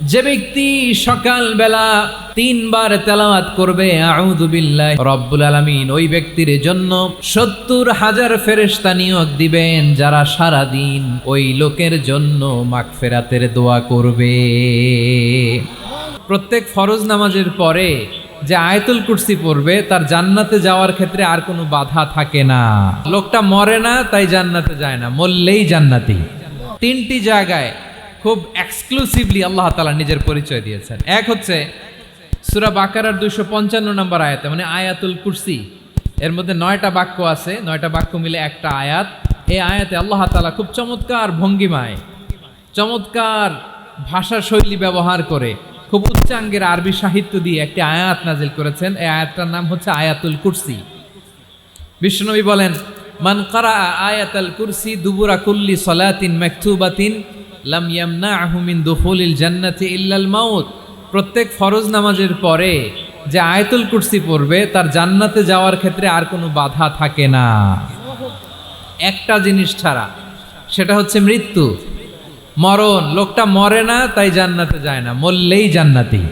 যে ব্যক্তি সকালবেলা তিনবার তেলাওয়াত করবে আউযুবিল্লাহ রব্বুল আলামিন, ওই ব্যক্তির জন্য সত্তর হাজার ফেরেশতা নিয়োগ দিবেন, যারা সারা দিন ওই লোকের জন্য মাগফিরাতের দোয়া করবে। প্রত্যেক ফরজ নামাজের পরে যে আয়তুল কুর্সি পড়বে, তার জান্নাতে যাওয়ার ক্ষেত্রে আর কোনো বাধা থাকে না। লোকটা মরে না, তাই জান্নাতে যায় না, মরলেই জান্নাতি। তিনটি জায়গায় খুব এক্সক্লুসিভলি আল্লাহ তালা নিজের পরিচয় দিয়েছেন। এক হচ্ছে সুরা বাকারার দুইশো পঞ্চান্ন নম্বর আয়াতে মানে আয়াতুল কুরসি, এর মধ্যে নয়টা বাক্য আছে, নয়টা বাক্য মিলে একটা আয়াত। এই আয়াতে আল্লাহ তালা খুব চমৎকার ভঙ্গিমায়, চমৎকার ভাষা শৈলী ব্যবহার করে খুব উচ্চাঙ্গের আরবি সাহিত্য দিয়ে একটি আয়াত নাজিল করেছেন। এই আয়াতটার নাম হচ্ছে আয়াতুল কুরসি। বিষ্ণুনবী বলেন, মান কারা আয়াতাল কুরসি দুবুরা কুল্লি সলাতিন মাকতুবাতিন লাম ইয়ামনাহু মিন দুখুলিল জান্নাতি ইল্লাল মাউত। প্রত্যেক ফরজ নামাজের পরে যে আয়াতুল কুরসি পড়বে, তার জান্নাতে যাওয়ার ক্ষেত্রে আর কোনো বাধা থাকে না। একটা জিনিস ছাড়া, সেটা হচ্ছে মৃত্যু। মরণ, লোকটা মরে না, তাই জান্নাতে যায় না, মরলেই জান্নাতি।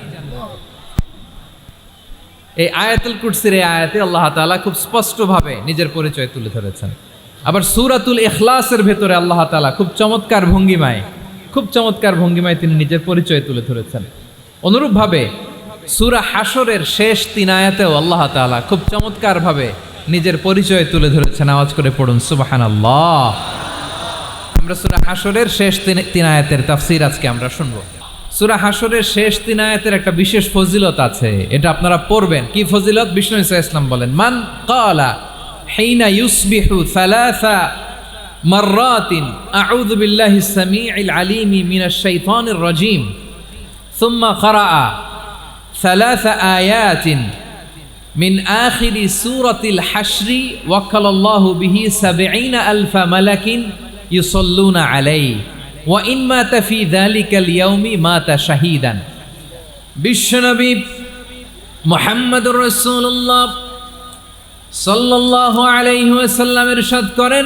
এই আয়াতুল কুরসির এই আয়াতে আল্লাহ তাআলা খুব স্পষ্টভাবে নিজের পরিচয় তুলে ধরেছেন। আবার সূরাতুল এখলাসের ভেতরে আল্লাহ তাআলা খুব চমৎকার ভঙ্গিমায় খুব চমৎকার ভঙ্গিমায় তিনি নিজের পরিচয় তুলে ধরেছেন। অনুরূপভাবে সুরা হাসরের শেষ তিন আয়াতেও আল্লাহ তালা খুব চমৎকারভাবে নিজের পরিচয় তুলে ধরেছেন। আওয়াজ করে পড়ুন সুবাহান আল্লাহ আমরা সুরা হাসরের শেষ তিন তিন আয়াতের তাফসির আজকে আমরা শুনব। সুরা হাসরের শেষ তিন আয়াতের একটা বিশেষ ফজিলত আছে, এটা আপনারা পড়বেন। কি ফজিলত? বিষ্ণু ইসলাম বলেন, মান কালা হেইনা ইউসবিহু সালাসা مرات أعوذ بالله السميع العليم من الشيطان الرجيم ثم قرأ ثلاث آيات من آخر سورة الحشر وكل الله به سبعين ألف ملك يصلون عليه وإن مات في ذلك اليوم مات شهيدا বিশ্বনবী মোহাম্মদুর রসুল্লাহ সাল্লাল্লাহু আলাইহি ওয়াসাল্লাম ইরশাদ করেন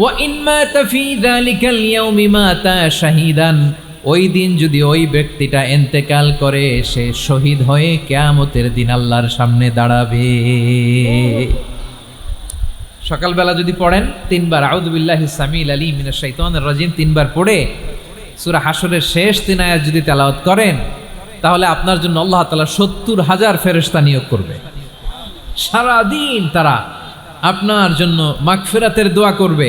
ওয়া ইম্মা তাফি যালিকাল ইয়াউমি মাতা শাহিদান। ওই দিন যদি ওই ব্যক্তিটা এন্তেকাল করে, সে শহীদ হয়ে কেয়ামতের দিন আল্লাহর সামনে দাঁড়াবে। সকালবেলা যদি পড়েন, তিনবার আউদুবিল্লাহ সামিল আলী মিনা শাইতানের রাজিম, তিনবার পড়ে, সুরা হাসরের শেষ তিন আয়াত যদি তেলাওয়াত করেন, তাহলে আপনার জন্য আল্লাহ তালা সত্তর হাজার ফেরস্তা নিয়োগ করবে। সারাদিন তারা আপনার জন্য মাগফিরাতের দোয়া করবে।